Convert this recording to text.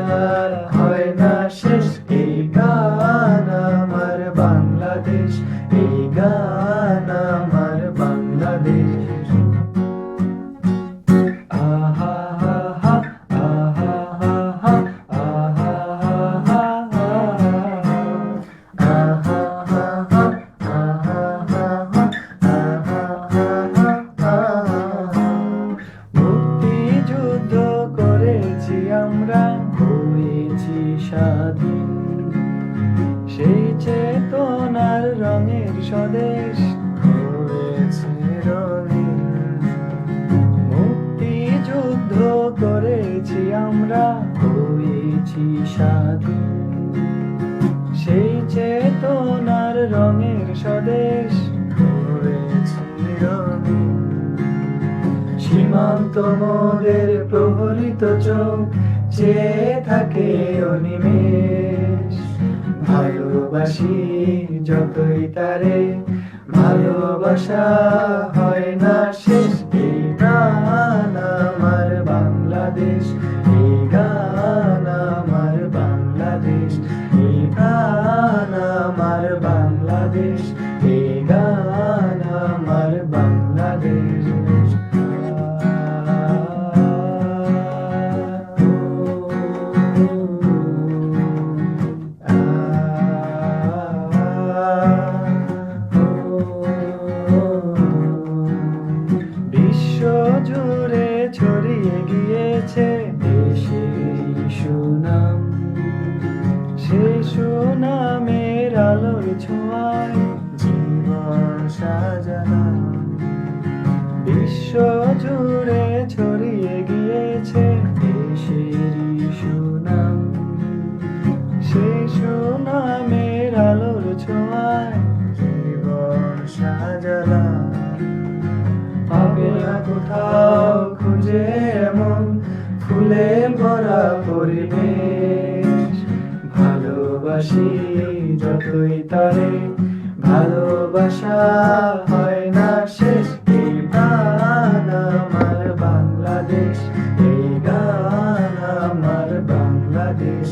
ভালোবাসার হয় না শেষ। এই গান আমার বাংলাদেশ এই গান আমার স্বাধীন। সেই চেতনার রঙের স্বদেশ হয়েছে রঙিন। মুক্তিযুদ্ধ করেছি আমরা, হয়েছি স্বাধীন। সেই চেতনার রঙের স্বদেশ হয়েছে রঙিন। সীমান্ত মোদের প্রহরিত চোখ, চেয়ে থাকে অনিমেষ। ভালোবাসি যতই তারে, ভালোবাসা হয় না শেষ। এই আমার বাংলাদেশ। ছোঁয়ায় জীবন সাজালাম বিশ্ব জুড়ে ছড়িয়ে গিয়েছে দেশেরই সুনাম। সেই সুনামের আলোর ছোঁয়ায় জীবন সাজালাম। পাবে না কোথাও ভালোবাসি যতই তারে, ভালোবাসা হয় না শেষ। এই গান আমার বাংলাদেশ, এই গান আমার বাংলাদেশ